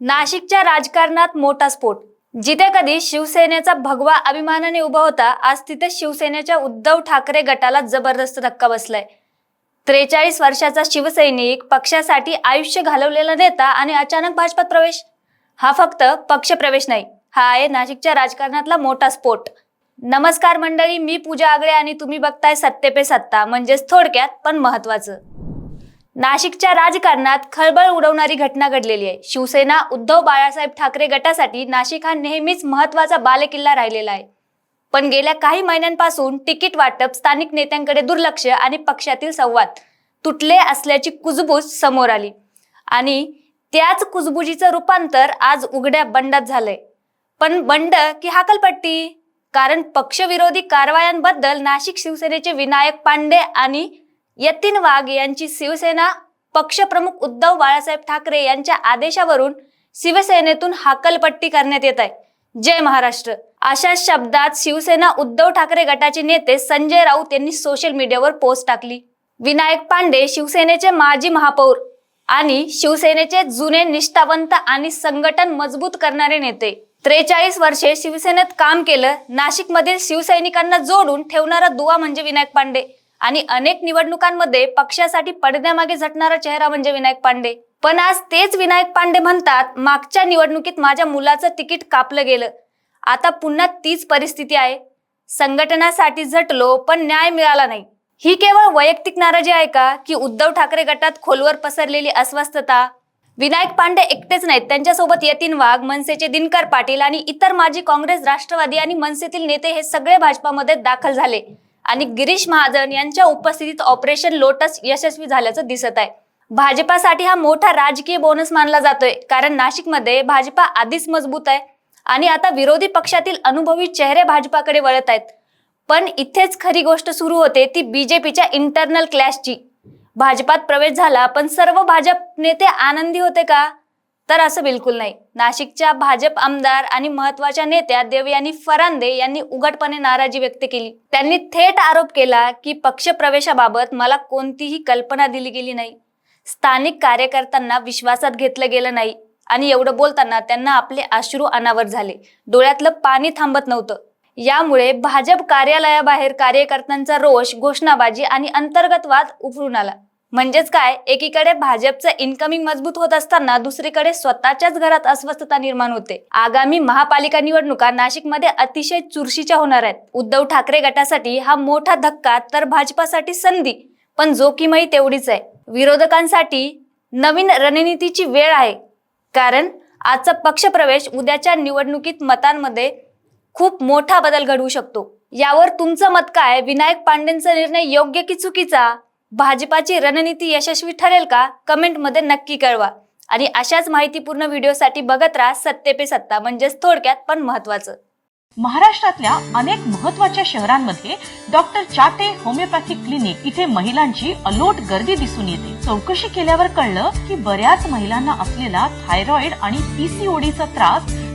नाशिकच्या राजकारणात मोठा स्फोट. जिथे कधी शिवसेनेचा भगवा अभिमानाने उभा होता आज तिथे शिवसेनेच्या उद्धव ठाकरे गटाला जबरदस्त धक्का बसलाय. त्रेचाळीस वर्षाचा शिवसैनिक पक्षासाठी आयुष्य घालवलेला नेता आणि अचानक भाजपात प्रवेश. हा फक्त पक्ष प्रवेश नाही हा आहे नाशिकच्या राजकारणातला मोठा स्फोट. नमस्कार मंडळी मी पूजा आगळे आणि तुम्ही बघताय सत्ते पे सत्ता म्हणजेच थोडक्यात पण महत्वाचं नाशिकच्या राजकारणात खळबळ उडवणारी घटना घडलेली आहे. शिवसेना उद्धव बाळासाहेब ठाकरे गटासाठी नाशिक हा नेहमीच महत्त्वाचा बालेकिल्ला राहिलेला आहे. पण गेल्या काही महिन्यांपासून तिकीट वाटप स्थानिक नेत्यांकडे दुर्लक्ष आणि पक्षातील संवाद तुटले असल्याची कुजबूज समोर आली. आणि त्याच कुजबुजीचं रूपांतर आज उघड्या बंडात झालंय. पण बंड की हाकलपट्टी? कारण पक्षविरोधी कारवायांबद्दल नाशिक शिवसेनेचे विनायक पांडे आणि यतीन वाघ यांची शिवसेना पक्षप्रमुख उद्धव बाळासाहेब ठाकरे यांच्या आदेशावरून शिवसेनेतून हाकलपट्टी करण्यात येत आहे. जय महाराष्ट्र. अशा शब्दात शिवसेना उद्धव ठाकरे गटाचे नेते संजय राऊत यांनी सोशल मीडियावर पोस्ट टाकली. विनायक पांडे शिवसेनेचे माजी महापौर आणि शिवसेनेचे जुने निष्ठावंत आणि संघटन मजबूत करणारे नेते. त्रेचाळीस वर्षे शिवसेनेत काम केलं नाशिकमधील शिवसैनिकांना जोडून ठेवणारा दुवा म्हणजे विनायक पांडे. आणि अनेक निवडणुकांमध्ये पक्षासाठी पडद्यामागे झटणारा चेहरा म्हणजे विनायक पांडे. पण आज तेच विनायक पांडे म्हणतात मागच्या निवडणुकीत माझ्या मुलाचं तिकीट कापलं गेलं. आता पुन्हा तीच परिस्थिती आहे. संघटनासाठी झटलो पण न्याय मिळाला नाही. ही केवळ वैयक्तिक नाराजी आहे का की उद्धव ठाकरे गटात खोलवर पसरलेली अस्वस्थता? विनायक पांडे एकटेच नाहीत त्यांच्यासोबत यतीन वाघ मनसेचे दिनकर पाटील आणि इतर माजी काँग्रेस राष्ट्रवादी आणि मनसेतील नेते हे सगळे भाजपामध्ये दाखल झाले. आणि गिरीश महाजन यांच्या उपस्थितीत ऑपरेशन लोटस यशस्वी झाल्याचं दिसत आहे. भाजपासाठी हा मोठा राजकीय बोनस मानला जातोय कारण नाशिकमध्ये भाजपा आधीच मजबूत आहे आणि आता विरोधी पक्षातील अनुभवी चेहरे भाजपाकडे वळत आहेत. पण इथेच खरी गोष्ट सुरू होते ती बीजेपीच्या इंटरनल क्लॅशची भाजपात प्रवेश झाला पण सर्व भाजप नेते आनंदी होते का? तर असं बिलकुल नाही. नाशिकच्या भाजप आमदार आणि महत्त्वाच्या नेत्या देवयानी फरांदे यांनी उघडपणे नाराजी व्यक्त केली. त्यांनी थेट आरोप केला की पक्ष प्रवेशाबाबत मला कोणतीही कल्पना दिली गेली नाही. स्थानिक कार्यकर्त्यांना विश्वासात घेतलं गेलं नाही आणि एवढं बोलताना त्यांना आपले अश्रू अनावर झाले. डोळ्यातलं पाणी थांबत नव्हतं. यामुळे भाजप कार्यालयाबाहेर कार्यकर्त्यांचा रोष घोषणाबाजी आणि अंतर्गत वाद उफरून आला. म्हणजेच काय? एकीकडे भाजपचं इन्कमिंग मजबूत होत असताना दुसरीकडे स्वतःच्याच घरात अस्वस्थता निर्माण होते. आगामी महापालिका निवडणुका नाशिकमध्ये अतिशय चुरशीच्या होणार आहेत. उद्धव ठाकरे गटासाठी हा मोठा धक्का तर भाजपासाठी संधी पण जोखीमही तेवढीच आहे. विरोधकांसाठी नवीन रणनीतीची वेळ आहे. कारण आजचा पक्षप्रवेश उद्याच्या निवडणुकीत मतांमध्ये खूप मोठा बदल घडवू शकतो. यावर तुमचं मत काय? विनायक पांडेंचा निर्णय योग्य की चुकीचा? भाजपाची रणनीती यशस्वी ठरेल का? कमेंटमध्ये नक्की कळवा. आणि अशाच माहितीपूर्ण व्हिडिओसाठी बघत राहा सत्ते पे सत्ता म्हणजेच थोडक्यात पण महत्वाचं महाराष्ट्रातल्या अनेक महत्त्वाच्या शहरांमध्ये डॉक्टर चाटे होमिओपॅथिक क्लिनिक इथे महिलांची अलोट गर्दी दिसून येते. चौकशी केल्यावर कळलं की बऱ्याच महिलांना असलेला थायरॉइड आणि पीसीओडीचा त्रास